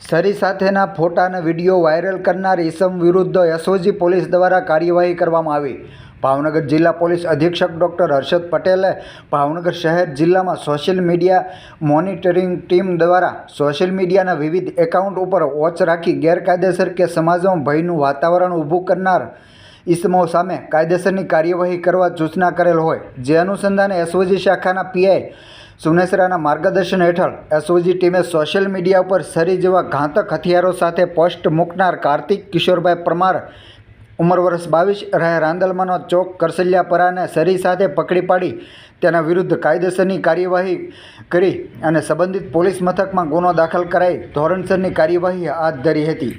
સરી સાથેના ફોટા અને વીડિયો વાયરલ કરનાર ઈસમ વિરુદ્ધ એસઓજી પોલીસ દ્વારા કાર્યવાહી કરવામાં આવી. ભાવનગર જિલ્લા પોલીસ અધિક્ષક ડૉક્ટર હર્ષદ પટેલે ભાવનગર શહેર જિલ્લામાં સોશિયલ મીડિયા મોનિટરિંગ ટીમ દ્વારા સોશિયલ મીડિયાના વિવિધ એકાઉન્ટ ઉપર વોચ રાખી ગેરકાયદેસર કે સમાજમાં ભયનું વાતાવરણ ઊભું કરનાર ઇસમો સામે કાયદેસરની કાર્યવાહી કરવા સૂચના કરેલ હોય. જે અનુસંધાને એસઓજી શાખાના પીઆઈ સુનેસરાના માર્ગદર્શન હેઠળ એસઓજી ટીમે સોશિયલ મીડિયા ઉપર સરી જેવા ઘાતક હથિયારો સાથે પોસ્ટ મૂકનાર કાર્તિક કિશોરભાઈ પરમાર ઉંમર વર્ષ બાવીસ રહે રાંદલમાનો ચોક કરસલિયાપરાને સરી સાથે પકડી પાડી તેના વિરુદ્ધ કાયદેસરની કાર્યવાહી કરી અને સંબંધિત પોલીસ મથકમાં ગુનો દાખલ કરાઈ ધોરણસરની કાર્યવાહી હાથ ધરી હતી.